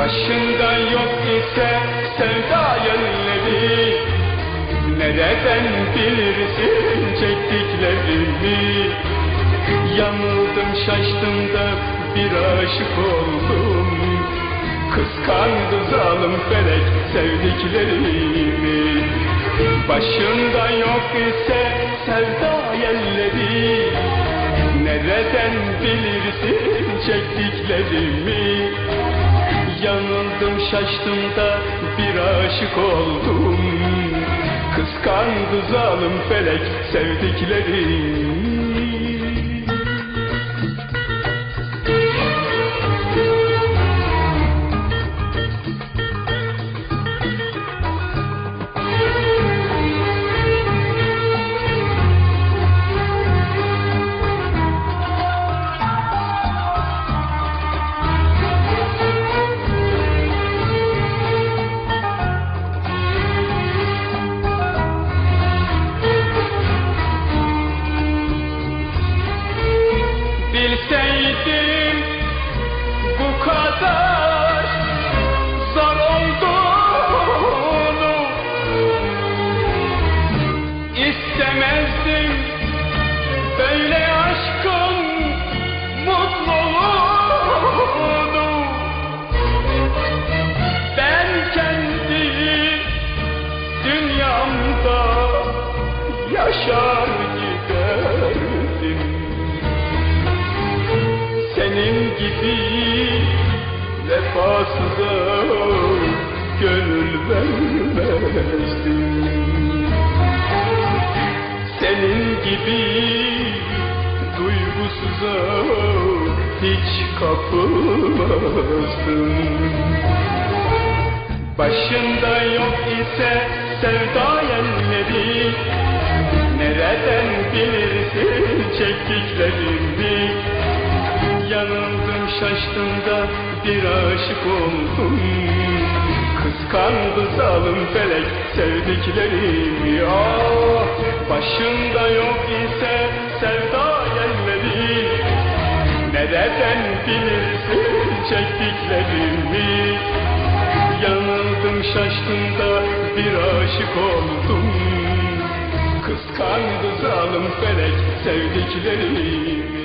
Başında yok ise sevda yelleri Nereden bilirsin çektiklerimi? Yanıldım şaştım da bir aşık oldum. Kıskandı zalim felek sevdiklerimi. Başında yok ise sevda yelleri Nereden bilirsin çektiklerimi Yanıldım şaştım da bir aşık oldum. Kıskandı zalim felek sevdiklerimi yaşar giderdim. Senin gibi vefasıza gönül vermezdim. Senin gibi duygusuza hiç kapılmazdım. Başında yok ise sevda yelleri Nereden bilirsin çektiklerimi? Yanıldım şaştım da bir aşık oldum. Kıskandı zalim felek sevdiklerimi. Ah başında yok ise sevda yerleri Nereden bilirsin çektiklerimi? Yanıldım şaştım da bir aşık oldum Kıskandı zalim felek sevdiklerimi